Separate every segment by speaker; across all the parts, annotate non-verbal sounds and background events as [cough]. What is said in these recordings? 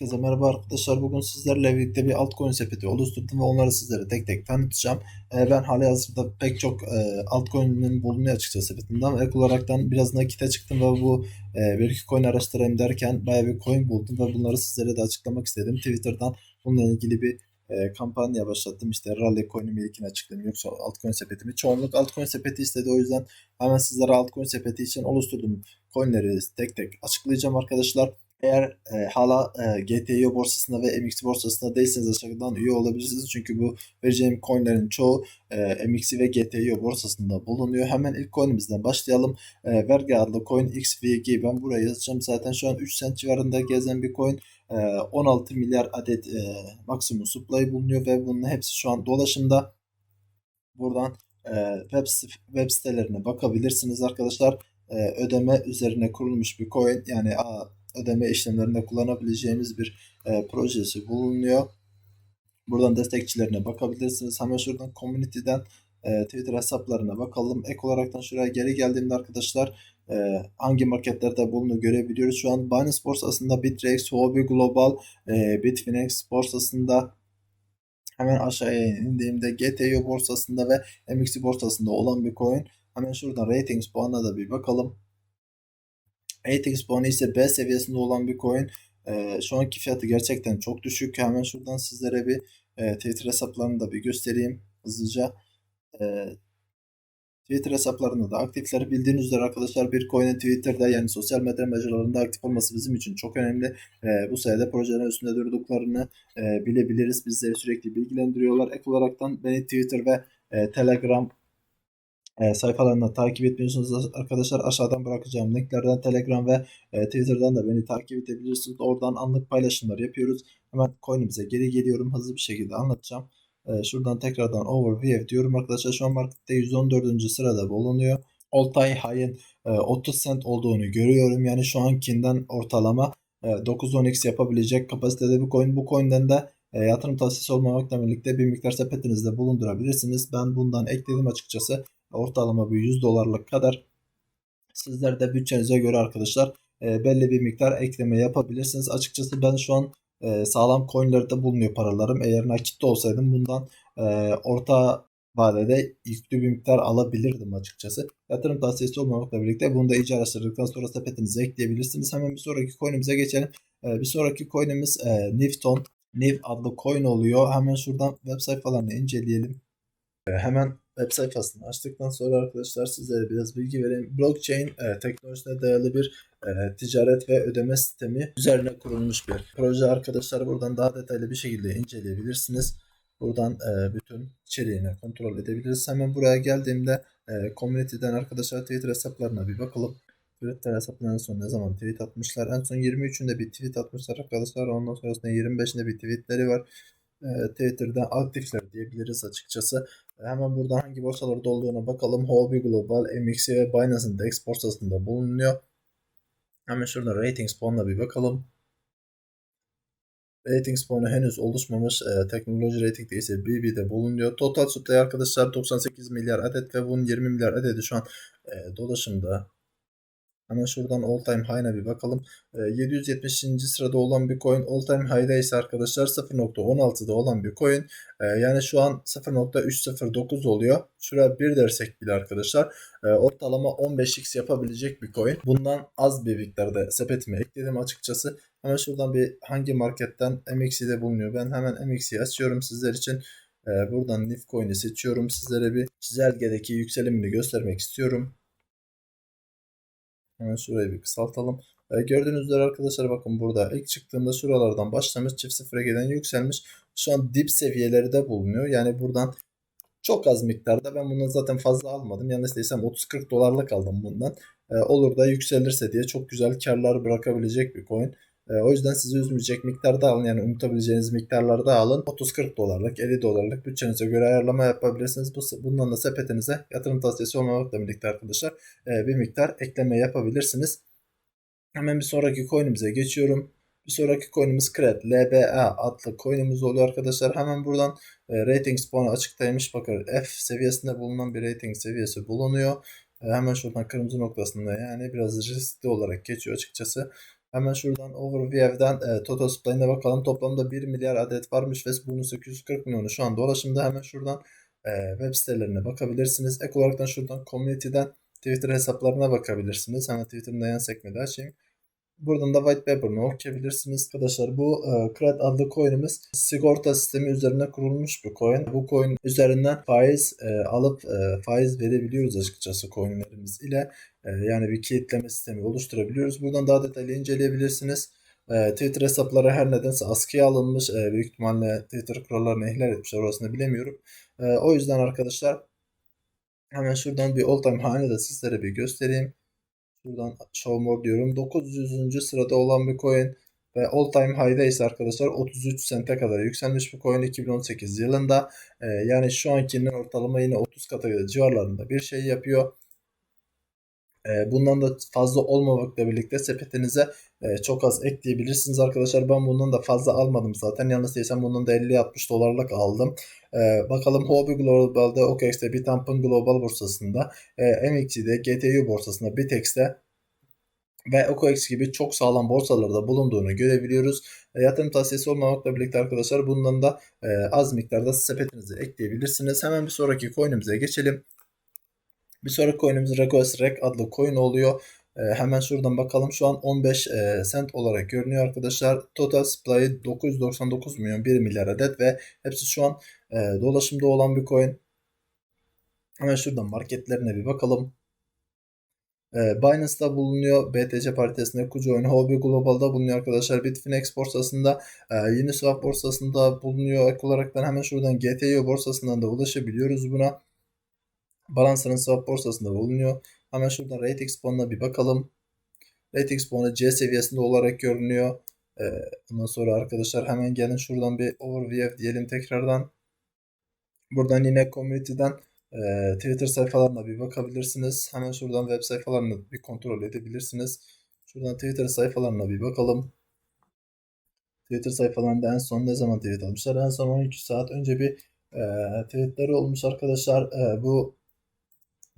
Speaker 1: Herkese merhaba arkadaşlar. Bugün sizlerle birlikte bir altcoin sepeti oluşturdum ve onları sizlere tek tek tanıtacağım. Ee, ben hali hazırda pek çok e, altcoin'in bulunuyor açıkçası sepetimde ama ek olaraktan biraz nakite çıktım ve bu e, bir iki coin araştırayım derken bayağı bir coin buldum ve bunları sizlere de açıklamak istedim. Twitter'dan bununla ilgili bir e, kampanya başlattım. İşte Rally Coin'imi ilkini açıklayayım yoksa altcoin sepetimi. Çoğunluk altcoin sepeti istedi o yüzden hemen sizlere altcoin sepeti için oluşturdum coinleri tek tek açıklayacağım arkadaşlar. Eğer e, hala e, GTO borsasında ve MXC borsasında değilseniz aşağıdan üye olabilirsiniz. Çünkü bu vereceğim coinlerin çoğu e, MXC ve GTO borsasında bulunuyor. Hemen ilk coinimizden başlayalım. E, Verge adlı coin XVG. Ben buraya yazacağım. Zaten şu an 3 cent civarında gezen bir coin. E, 16 milyar adet e, maksimum supply bulunuyor ve bunun hepsi şu an dolaşımda. Buradan e, web, web sitelerine bakabilirsiniz arkadaşlar. E, ödeme üzerine kurulmuş bir coin. Yani a, ödeme işlemlerinde kullanabileceğimiz bir e, projesi bulunuyor. Buradan destekçilerine bakabilirsiniz. Hemen şuradan community'den e, Twitter hesaplarına bakalım. Ek olaraktan şuraya geri geldiğimde arkadaşlar e, hangi marketlerde bulunduğunu görebiliyoruz. Şu an Binance borsasında Bittrex, Huobi Global, e, Bitfinex borsasında hemen aşağıya indiğimde GTO borsasında ve MXC borsasında olan bir coin. Hemen şuradan ratings puanına da bir bakalım. ATX puanı ise B seviyesinde olan bir coin. E, şu anki fiyatı gerçekten çok düşük. Hemen şuradan sizlere bir e, Twitter hesaplarını da bir göstereyim hızlıca. E, Twitter hesaplarında da aktifler. Bildiğiniz üzere arkadaşlar bir coin'in Twitter'da yani sosyal medya mecralarında aktif olması bizim için çok önemli. E, bu sayede projelerin üstünde durduklarını e, bilebiliriz. Bizleri sürekli bilgilendiriyorlar. Ek olaraktan beni Twitter ve e, Telegram e, sayfalarını takip etmiyorsunuz arkadaşlar aşağıdan bırakacağım linklerden Telegram ve e, Twitter'dan da beni takip edebilirsiniz. Oradan anlık paylaşımlar yapıyoruz. Hemen coin'imize geri geliyorum. Hızlı bir şekilde anlatacağım. E, şuradan tekrardan overview diyorum arkadaşlar. Şu an markette 114. sırada bulunuyor. All time high'ın e, 30 cent olduğunu görüyorum. Yani şu ankinden ortalama e, 9-10x yapabilecek kapasitede bir coin. Bu coin'den de e, yatırım tavsiyesi olmamakla birlikte bir miktar sepetinizde bulundurabilirsiniz. Ben bundan ekledim açıkçası ortalama bir 100 dolarlık kadar sizler de bütçenize göre arkadaşlar e, belli bir miktar ekleme yapabilirsiniz. Açıkçası ben şu an e, sağlam coinlerde bulunuyor paralarım. Eğer nakitte olsaydım bundan e, orta vadede yüklü bir miktar alabilirdim açıkçası. Yatırım tavsiyesi olmamakla birlikte bunu da iyice araştırdıktan sonra sepetinize ekleyebilirsiniz. Hemen bir sonraki coinimize geçelim. E, bir sonraki coinimiz e, Nifton. NIV adlı coin oluyor. Hemen şuradan web sayfalarını inceleyelim. E, hemen web sayfasını açtıktan sonra arkadaşlar sizlere biraz bilgi vereyim. Blockchain e, teknolojisine dayalı bir e, ticaret ve ödeme sistemi üzerine kurulmuş bir proje arkadaşlar. Buradan daha detaylı bir şekilde inceleyebilirsiniz. Buradan e, bütün içeriğini kontrol edebiliriz. Hemen buraya geldiğimde e, community'den arkadaşlar Twitter hesaplarına bir bakalım. Twitter hesaplarına son ne zaman tweet atmışlar? En son 23'ünde bir tweet atmışlar arkadaşlar. Ondan sonrasında 25'inde bir tweetleri var e, Twitter'da aktifler diyebiliriz açıkçası. Hemen burada hangi borsalarda olduğuna bakalım. Huobi Global, MXC ve Binance'ın DEX borsasında bulunuyor. Hemen şurada ratings puanına bir bakalım. Ratings puanı henüz oluşmamış. E, teknoloji ratingde ise BB'de bulunuyor. Total supply arkadaşlar 98 milyar adet ve bunun 20 milyar adedi şu an e, dolaşımda. Hemen şuradan all time high'ına bir bakalım. E, 770. sırada olan bir coin all time high'da ise arkadaşlar 0.16'da olan bir coin. E, yani şu an 0.309 oluyor. Şuraya 1 dersek bile arkadaşlar e, ortalama 15x yapabilecek bir coin. Bundan az bir miktarda sepetime ekledim açıkçası. Hemen şuradan bir hangi marketten MXC'de bulunuyor. Ben hemen MXC'yi açıyorum sizler için. E, buradan NIF coin'i seçiyorum. Sizlere bir çizelgedeki yükselimini göstermek istiyorum. Hemen şurayı bir kısaltalım. E, gördüğünüz üzere arkadaşlar bakın burada ilk çıktığında şuralardan başlamış çift sıfıra gelen yükselmiş. Şu an dip seviyeleri de bulunuyor. Yani buradan çok az miktarda ben bunu zaten fazla almadım. Yanlış değilsem 30-40 dolarlık aldım bundan. E, olur da yükselirse diye çok güzel karlar bırakabilecek bir coin. E, o yüzden sizi üzmeyecek miktarda alın. Yani unutabileceğiniz miktarlarda alın. 30-40 dolarlık, 50 dolarlık bütçenize göre ayarlama yapabilirsiniz. Bu, bundan da sepetinize yatırım tavsiyesi olmamakla birlikte arkadaşlar e, bir miktar ekleme yapabilirsiniz. Hemen bir sonraki coin'imize geçiyorum. Bir sonraki coin'imiz Cred LBA adlı coin'imiz oluyor arkadaşlar. Hemen buradan e, ratings puanı açıktaymış. Bakın F seviyesinde bulunan bir rating seviyesi bulunuyor. E, hemen şuradan kırmızı noktasında yani biraz riskli olarak geçiyor açıkçası. Hemen şuradan Overview'den e, Total Supply'ine bakalım. Toplamda 1 milyar adet varmış ve bunun 840 milyonu şu an dolaşımda. Hemen şuradan e, web sitelerine bakabilirsiniz. Ek olarak da şuradan Community'den Twitter hesaplarına bakabilirsiniz. Hemen Twitter'ın yan sekmede açayım. Buradan da white paper'ını okuyabilirsiniz. Arkadaşlar bu e, CRED adlı coin'imiz sigorta sistemi üzerine kurulmuş bir coin. Bu coin üzerinden faiz e, alıp e, faiz verebiliyoruz açıkçası coinlerimiz ile. E, yani bir kilitleme sistemi oluşturabiliyoruz. Buradan daha detaylı inceleyebilirsiniz. E, Twitter hesapları her nedense askıya alınmış. E, büyük ihtimalle Twitter kurallarını ihlal etmişler. Orasını bilemiyorum. E, o yüzden arkadaşlar hemen şuradan bir all time hane de sizlere bir göstereyim. Şuradan show more diyorum. 900. sırada olan bir coin ve all time high'da ise arkadaşlar 33 sente kadar yükselmiş bir coin 2018 yılında. Ee, yani şu ankinin ortalama yine 30 katı civarlarında bir şey yapıyor. Ee, bundan da fazla olmamakla birlikte sepetinize e, çok az ekleyebilirsiniz arkadaşlar. Ben bundan da fazla almadım zaten. Yalnız değilsem bundan da 50-60 dolarlık aldım. Ee, bakalım Huobi Global'de, OKX'de, Bitamp'ın global borsasında, e, MXC'de, GTU borsasında, Bitex'te ve OKX gibi çok sağlam borsalarda bulunduğunu görebiliyoruz. E, yatırım tavsiyesi olmamakla birlikte arkadaşlar bundan da az miktarda sepetinize ekleyebilirsiniz. Hemen bir sonraki coin'imize geçelim. Bir sonraki coin'imiz Request Rec adlı coin oluyor. E, hemen şuradan bakalım. Şu an 15 e, cent olarak görünüyor arkadaşlar. Total supply 999 milyon 1 milyar adet ve hepsi şu an e, dolaşımda olan bir coin. Hemen şuradan marketlerine bir bakalım. E, Binance'da bulunuyor. BTC paritesinde Kucoin, Huobi Global'da bulunuyor arkadaşlar. Bitfinex borsasında, e, Uniswap borsasında bulunuyor. Ek olarak hemen şuradan GTO borsasından da ulaşabiliyoruz buna. Balance'ın swap borsasında bulunuyor. Hemen şuradan Ratex Bond'a bir bakalım. Ratex Bond'a C seviyesinde olarak görünüyor. Ee, ondan sonra arkadaşlar hemen gelin şuradan bir overview diyelim tekrardan. Buradan yine community'den e, Twitter sayfalarına bir bakabilirsiniz. Hemen şuradan web sayfalarını bir kontrol edebilirsiniz. Şuradan Twitter sayfalarına bir bakalım. Twitter sayfalarında en son ne zaman tweet almışlar? En son 12 saat önce bir e, tweetleri olmuş arkadaşlar. E, bu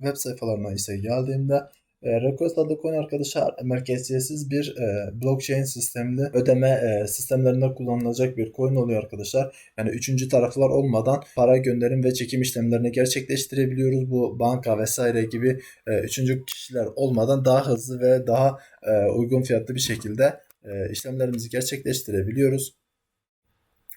Speaker 1: web sayfalarına ise geldiğimde e, Request adlı coin arkadaşlar merkeziyetsiz bir e, blockchain sistemli ödeme e, sistemlerinde kullanılacak bir coin oluyor arkadaşlar. Yani üçüncü taraflar olmadan para gönderim ve çekim işlemlerini gerçekleştirebiliyoruz. Bu banka vesaire gibi e, üçüncü kişiler olmadan daha hızlı ve daha e, uygun fiyatlı bir şekilde e, işlemlerimizi gerçekleştirebiliyoruz.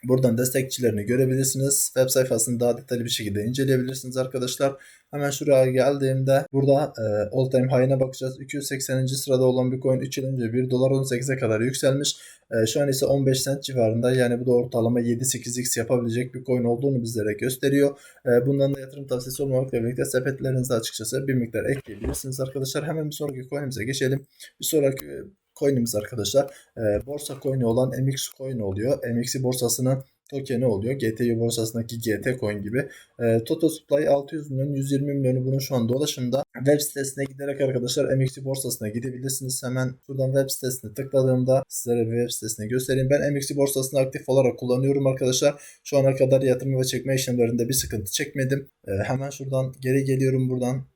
Speaker 1: Buradan destekçilerini görebilirsiniz. Web sayfasını daha detaylı bir şekilde inceleyebilirsiniz arkadaşlar. Hemen şuraya geldiğimde burada e, all time high'ına bakacağız. 280. sırada olan bir coin 3 yıl önce 1 dolar 18'e kadar yükselmiş. E, şu an ise 15 cent civarında yani bu da ortalama 7-8x yapabilecek bir coin olduğunu bizlere gösteriyor. E, bundan da yatırım tavsiyesi olmamakla birlikte sepetlerinize açıkçası bir miktar ekleyebilirsiniz arkadaşlar. Hemen bir sonraki coin'imize geçelim. Bir sonraki coin'imiz arkadaşlar e, borsa coin'i olan MX coin oluyor. MX borsasının token'i oluyor. GTU borsasındaki GT coin gibi. E, Total supply 600 milyon 120 milyonu bunun şu an dolaşımda. Web sitesine giderek arkadaşlar MX borsasına gidebilirsiniz. Hemen şuradan web sitesine tıkladığımda sizlere web sitesini göstereyim. Ben MX borsasını aktif olarak kullanıyorum arkadaşlar. Şu ana kadar yatırım ve çekme işlemlerinde bir sıkıntı çekmedim. E, hemen şuradan geri geliyorum buradan.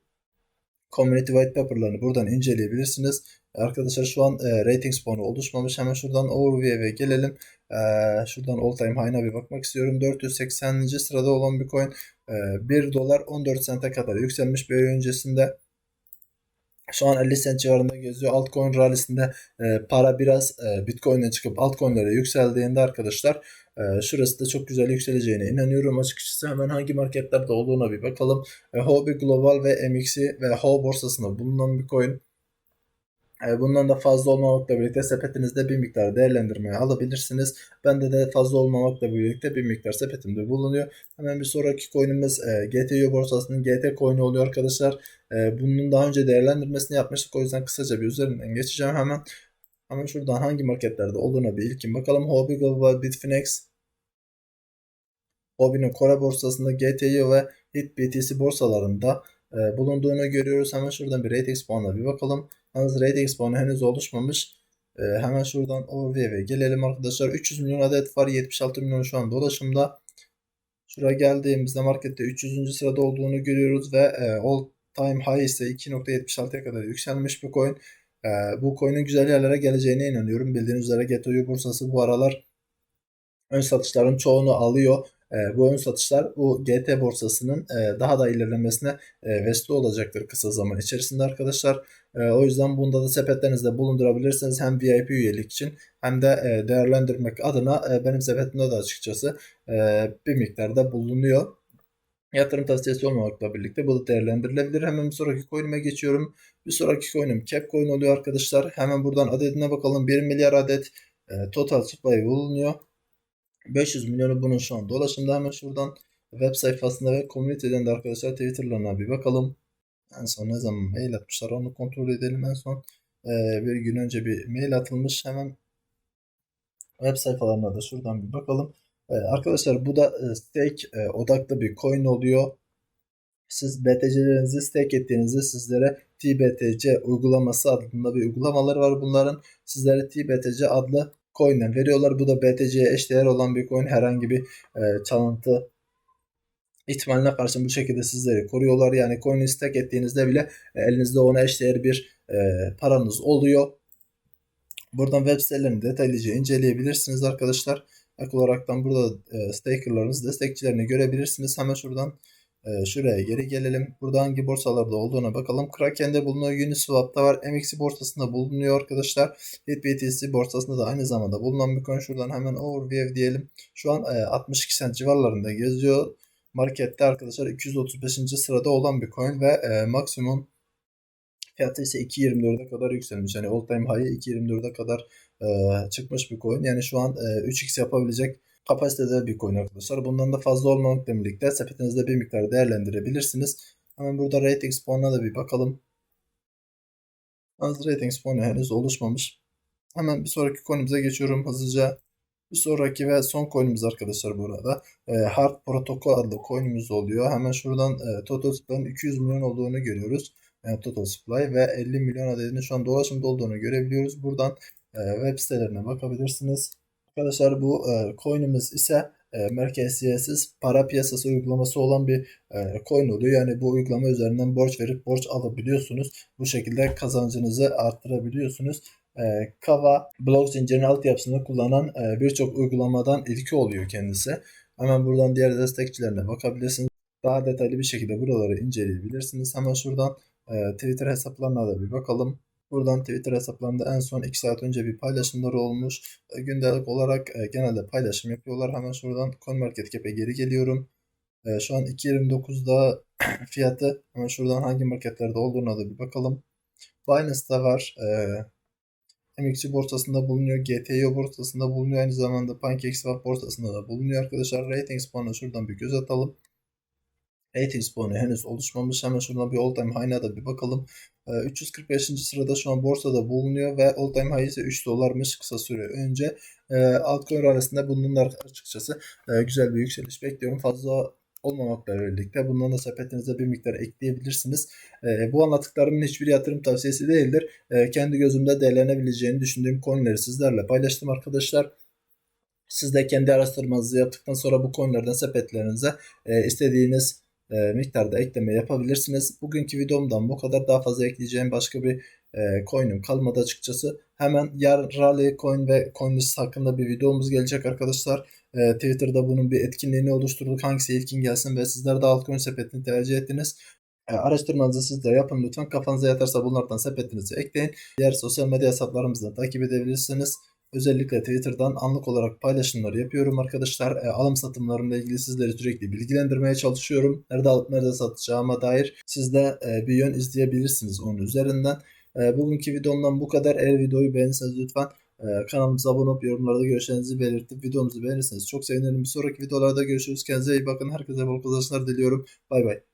Speaker 1: Community White Paper'larını buradan inceleyebilirsiniz. Arkadaşlar şu an e, ratings puanı oluşmamış. Hemen şuradan Overview'e gelelim. E, şuradan All Time High'ına bir bakmak istiyorum. 480. sırada olan bir coin e, 1 dolar 14 sente kadar yükselmiş bir ay öncesinde. Şu an 50 cent civarında geziyor. Altcoin rallisinde e, para biraz e, Bitcoin'e çıkıp altcoin'lere yükseldiğinde arkadaşlar e, şurası da çok güzel yükseleceğine inanıyorum. Açıkçası hemen hangi marketlerde olduğuna bir bakalım. E, Huobi Global ve MX'i ve HO borsasında bulunan bir coin. E, bundan da fazla olmamakla birlikte sepetinizde bir miktar değerlendirmeye alabilirsiniz. Bende de fazla olmamakla birlikte bir miktar sepetimde bulunuyor. Hemen bir sonraki coin'imiz e, GTU borsasının GT coin'i oluyor arkadaşlar. E, bunun daha önce değerlendirmesini yapmıştık. O yüzden kısaca bir üzerinden geçeceğim hemen. Hemen şuradan hangi marketlerde olduğuna bir ilkin bakalım. Huobi Global, Bitfinex, Huobi'nin Kore borsasında GTU ve HitBTC borsalarında e, bulunduğunu görüyoruz. Hemen şuradan bir ratings puanına bir bakalım. Yalnız ratings puanı henüz oluşmamış. E, hemen şuradan overview'e gelelim arkadaşlar. 300 milyon adet var. 76 milyon şu an dolaşımda. Şuraya geldiğimizde markette 300. sırada olduğunu görüyoruz ve e, all time high ise 2.76'ya kadar yükselmiş bir coin. E, bu coin'in güzel yerlere geleceğine inanıyorum. Bildiğiniz üzere GTO'yu borsası bu aralar ön satışların çoğunu alıyor. E, bu ön satışlar bu GT borsasının e, daha da ilerlemesine e, vesile olacaktır kısa zaman içerisinde arkadaşlar. E, o yüzden bunda da sepetlerinizde bulundurabilirsiniz. Hem VIP üyelik için hem de değerlendirmek adına benim sepetimde de açıkçası e, bir miktarda bulunuyor. Yatırım tavsiyesi olmamakla birlikte bu da değerlendirilebilir. Hemen bir sonraki coin'ime geçiyorum. Bir sonraki coin'im Capcoin oluyor arkadaşlar. Hemen buradan adedine bakalım. 1 milyar adet total supply bulunuyor. 500 milyonu bunun şu an dolaşımda hemen şuradan web sayfasında ve community'den de arkadaşlar Twitter'larına bir bakalım. En son ne zaman mail atmışlar onu kontrol edelim. En son e, bir gün önce bir mail atılmış. Hemen web sayfalarına da şuradan bir bakalım. E, arkadaşlar bu da e, stake e, odaklı bir coin oluyor. Siz BTC'lerinizi stake ettiğinizde sizlere TBTC uygulaması adında bir uygulamaları var bunların. Sizlere TBTC adlı coin'den veriyorlar. Bu da BTC'ye eşdeğer olan bir coin. Herhangi bir e, çalıntı ihtimaline karşı bu şekilde sizleri koruyorlar. Yani coin'i stake ettiğinizde bile e, elinizde ona eşdeğer bir e, paranız oluyor. Buradan web sitelerini detaylıca inceleyebilirsiniz arkadaşlar. Ek olaraktan burada e, stakerlarınız, destekçilerini görebilirsiniz. Hemen şuradan e, şuraya geri gelelim. Burada hangi borsalarda olduğuna bakalım. Kraken'de bulunuyor. Uniswap'ta var. MXC borsasında bulunuyor arkadaşlar. BitBTC borsasında da aynı zamanda bulunan bir coin. Şuradan hemen overview diyelim. Şu an e, 62 cent civarlarında geziyor. Markette arkadaşlar 235. sırada olan bir coin ve e, maksimum fiyatı ise 2.24'e kadar yükselmiş. Yani all time high'ı 2.24'e kadar e, çıkmış bir coin. Yani şu an e, 3x yapabilecek kapasitede bir coin arkadaşlar. Bundan da fazla olmamakla birlikte sepetinizde bir miktar değerlendirebilirsiniz. Hemen burada ratings puanına da bir bakalım. Az ratings puanı henüz oluşmamış. Hemen bir sonraki coin'imize geçiyorum hızlıca. Bir sonraki ve son coin'imiz arkadaşlar burada. E, Hard Protocol adlı coin'imiz oluyor. Hemen şuradan e, total supply'ın 200 milyon olduğunu görüyoruz. Yani total supply ve 50 milyon adedinin şu an dolaşımda olduğunu görebiliyoruz. Buradan e, web sitelerine bakabilirsiniz. Arkadaşlar bu e, coin'imiz ise e, merkeziyetsiz para piyasası uygulaması olan bir e, coin oluyor. Yani bu uygulama üzerinden borç verip borç alabiliyorsunuz. Bu şekilde kazancınızı arttırabiliyorsunuz. E, Kava blok zincirinin altyapısını kullanan e, birçok uygulamadan ilki oluyor kendisi. Hemen buradan diğer destekçilerine bakabilirsiniz. Daha detaylı bir şekilde buraları inceleyebilirsiniz. Hemen şuradan e, Twitter hesaplarına da bir bakalım. Buradan Twitter hesaplarında en son 2 saat önce bir paylaşımları olmuş. E, gündelik olarak e, genelde paylaşım yapıyorlar. Hemen şuradan CoinMarketCap'e geri geliyorum. E, şu an 2.29'da [clears throat] fiyatı. Hemen şuradan hangi marketlerde olduğuna da bir bakalım. Binance'da var. MXC borsasında bulunuyor. GTO borsasında bulunuyor. Aynı zamanda PancakeSwap borsasında da bulunuyor arkadaşlar. Ratings puanına şuradan bir göz atalım. Ratings puanı henüz oluşmamış. Hemen şuradan bir all time high'ına da bir bakalım. 345. sırada şu an borsada bulunuyor ve all time high ise 3 dolarmış kısa süre önce. Altcoin arasında bunun açıkçası güzel bir yükseliş bekliyorum. Fazla olmamakla birlikte bundan da sepetinize bir miktar ekleyebilirsiniz. bu anlattıklarımın hiçbir yatırım tavsiyesi değildir. kendi gözümde değerlenebileceğini düşündüğüm coinleri sizlerle paylaştım arkadaşlar. Siz de kendi araştırmanızı yaptıktan sonra bu coinlerden sepetlerinize istediğiniz e, miktarda ekleme yapabilirsiniz. Bugünkü videomdan bu kadar. Daha fazla ekleyeceğim başka bir e, coin'im kalmadı açıkçası. Hemen yarın Rally Coin ve CoinList hakkında bir videomuz gelecek arkadaşlar. E, Twitter'da bunun bir etkinliğini oluşturduk. Hangisi ilkin gelsin ve sizler de altcoin sepetini tercih ettiniz. E, araştırmanızı siz de yapın lütfen. Kafanıza yatarsa bunlardan sepetinizi ekleyin. Diğer sosyal medya hesaplarımızdan takip edebilirsiniz. Özellikle Twitter'dan anlık olarak paylaşımlar yapıyorum arkadaşlar. E, alım satımlarımla ilgili sizleri sürekli bilgilendirmeye çalışıyorum. Nerede alıp nerede satacağıma dair siz de e, bir yön izleyebilirsiniz onun üzerinden. E, bugünkü videomdan bu kadar. Eğer videoyu beğenirseniz lütfen e, kanalımıza abone olup yorumlarda görüşlerinizi belirtip videomuzu beğenirseniz çok sevinirim. Bir sonraki videolarda görüşürüz. Kendinize iyi bakın. Herkese bol kazançlar diliyorum. Bay bay.